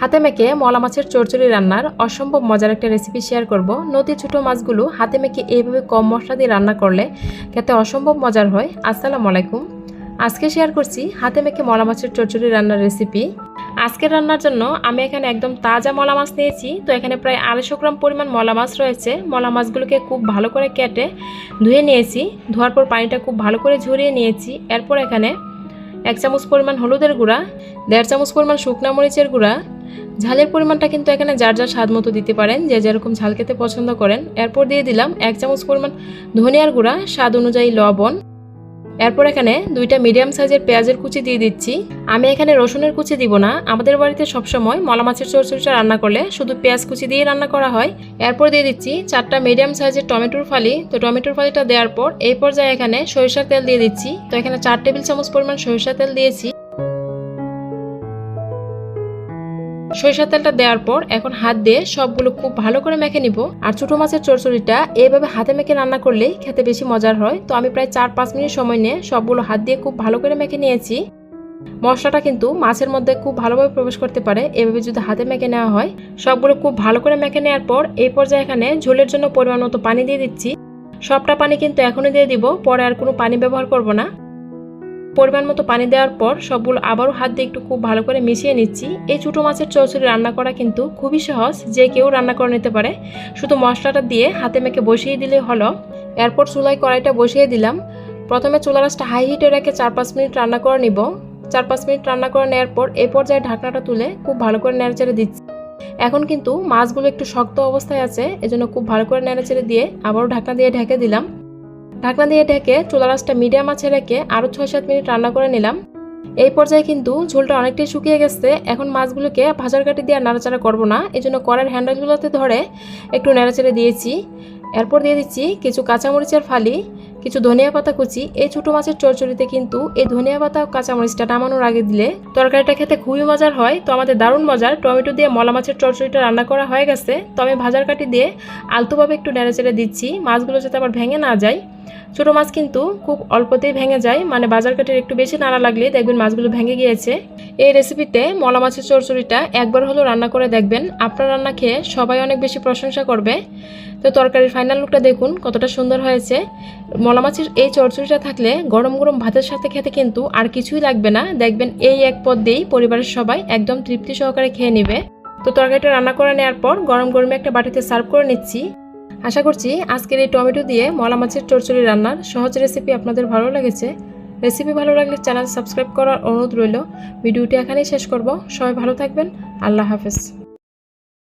হাতে মেখে মলা মাছের চরচড়ি রান্নার অসম্ভব মজার একটা রেসিপি শেয়ার করব। নদী ছোট মাছগুলো হাতে মেখে এইভাবে কম মশলা দিয়ে রান্না করলে খেতে অসম্ভব মজার হয়। আসসালামু আলাইকুম। আজকে শেয়ার করছি হাতে মেখে মলা মাছের চরচড়ি রান্নার রেসিপি আজকের রান্নার জন্য আমি এখানে একদম তাজা মলা মাছ নিয়েছি। তো এখানে প্রায় আড়াইশো গ্রাম পরিমাণ মলা মাছ রয়েছে। মলা মাছগুলোকে খুব ভালো করে কেটে ধুয়ে নিয়েছি। ধোয়ার পর পানিটা খুব ভালো করে ঝরিয়ে নিয়েছি। এরপর এখানে এক চামচ পরিমাণ হলুদের গুঁড়া, দেড় চামচ পরিমাণ শুকনা মরিচের গুঁড়া ঝালের পরিমাণটা কিন্তু এখানে যার যার স্বাদ মতো দিতে পারেন, যে যেরকম ঝাল খেতে পছন্দ করেন। এরপর দিয়ে দিলাম এক চামচ পরিমাণ ধনিয়ার গুঁড়া, স্বাদ অনুযায়ী লবণ। এরপর এখানে দুইটা মিডিয়াম সাইজের পেঁয়াজের কুচি দিয়ে দিচ্ছি। আমি এখানে রসুনের কুচি দিব না। আমাদের বাড়িতে সবসময় মলা মাছের চরচড়িটা রান্না করলে শুধু পেঁয়াজ কুচি দিয়ে রান্না করা হয়। এরপর দিয়ে দিচ্ছি চারটা মিডিয়াম সাইজের টমেটোর ফালি। তো টমেটোর ফালিটা দেওয়ার পর এই পর্যায়ে এখানে সরিষার তেল দিয়ে দিচ্ছি। তো এখানে চার টেবিল চামচ পরিমাণ সরিষার তেল দিয়েছি। সরিষার তেলটা দেওয়ার পর এখন হাত দিয়ে সবগুলো খুব ভালো করে মেখে নিব। আর ছোটো মাছের চরচড়িটা এইভাবে হাতে মেখে রান্না করলেই খেতে বেশি মজার হয়। তো আমি প্রায় চার পাঁচ মিনিট সময় নিয়ে সবগুলো হাত দিয়ে খুব ভালো করে মেখে নিয়েছি। মশলাটা কিন্তু মাছের মধ্যে খুব ভালোভাবে প্রবেশ করতে পারে, এভাবে যদি হাতে মেখে নেওয়া হয়। সবগুলো খুব ভালো করে মেখে নেওয়ার পর এই পর্যায়ে এখানে ঝোলের জন্য পরিমাণ মতো পানি দিয়ে দিচ্ছি। সবটা পানি কিন্তু এখনই দিয়ে দিব, পরে আর কোনো পানি ব্যবহার করব না। পরিমাণ মতো পানি দেওয়ার পর সবগুলো আবারও হাত দিয়ে একটু খুব ভালো করে মিশিয়ে নিচ্ছি। এই ছোটো মাছের চচ্চড়ি রান্না করা কিন্তু খুবই সহজ, যে কেউ রান্না করে নিতে পারে। শুধু মশলাটা দিয়ে হাতে মেখে বসিয়ে দিলে হলো। এরপর চুলায় কড়াইটা বসিয়ে দিলাম। প্রথমে চুলা রাসটা হাই হিটে রেখে চার পাঁচ মিনিট রান্না করে নিব। চার পাঁচ মিনিট রান্না করে নেওয়ার পর এই পর্যায়ে ঢাকনাটা তুলে খুব ভালো করে নেড়েচেড়ে দিচ্ছি। এখন কিন্তু মাছগুলো একটু শক্ত অবস্থায় আছে, এজন্য খুব ভালো করে নেড়েচেড়ে দিয়ে আবারও ঢাকনা দিয়ে ঢেকে দিলাম। ঢাকনা দিয়ে ঢেকে চুলা রাসটা মিডিয়াম আছে রেখে আরও ছয় সাত মিনিট রান্না করে নিলাম। এই পর্যায়ে কিন্তু ঝোলটা অনেকটাই শুকিয়ে গেছে। এখন মাছগুলোকে ভাজার কাটি দিয়ে নাড়াচাড়া করব না। এই জন্য কড়ার হ্যান্ডেলগুলোতে ধরে একটু নেড়াচেড়ে দিয়েছি। এরপর দিয়ে দিচ্ছি কিছু কাঁচামরিচের ফালি, কিছু ধনিয়া পাতা কুচি। এই ছোটো মাছের চচ্চড়িতে কিন্তু এই ধনিয়া পাতা কাঁচামরিচটা নামানোর আগে দিলে তরকারিটা খেতে খুবই মজার হয়। তো আমাদের দারুণ মজার। টমেটো দিয়ে মলা মাছের চচ্চড়িটা রান্না করা হয়ে গেছে। তো আমি ভাজার কাটি দিয়ে আলতোভাবে একটু নেড়েচেড়ে দিচ্ছি। মাছগুলো যাতে আবার ভেঙে না যায়। ছোটো মাছ কিন্তু খুব অল্পতেই ভেঙে যায়। মানে বাজার কাটের একটু বেশি নাড়া লাগলে দেখবেন মাছগুলো ভেঙে গিয়েছে। এই রেসিপিতে মলা মাছের চচ্চড়িটা একবার হলেও রান্না করে দেখবেন। আপনার রান্না খেয়ে সবাই অনেক বেশি প্রশংসা করবে। তো তরকারির ফাইনাল লুকটা দেখুন, কতটা সুন্দর হয়েছে। মলা মাছের এই চচ্চড়িটা থাকলে গরম গরম ভাতের সাথে খেতে কিন্তু আর কিছুই লাগবে না। দেখবেন এই এক পদ দিয়েই পরিবারের সবাই একদম তৃপ্তি সহকারে খেয়ে নেবে। তো তরকারিটা রান্না করে নেওয়ার পর গরম গরমে একটা বাটিতে সার্ভ করে নিচ্ছি। আশা করছি আজকের এই টমেটো দিয়ে মলা মাছের চরচড়ি রান্নার সহজ রেসিপি আপনাদের ভালো লেগেছে। রেসিপি ভালো লাগলে চ্যানেল সাবস্ক্রাইব করার অনুরোধ রইল। ভিডিওটি এখানেই শেষ করব। সবাই ভালো থাকবেন। আল্লাহ হাফেজ।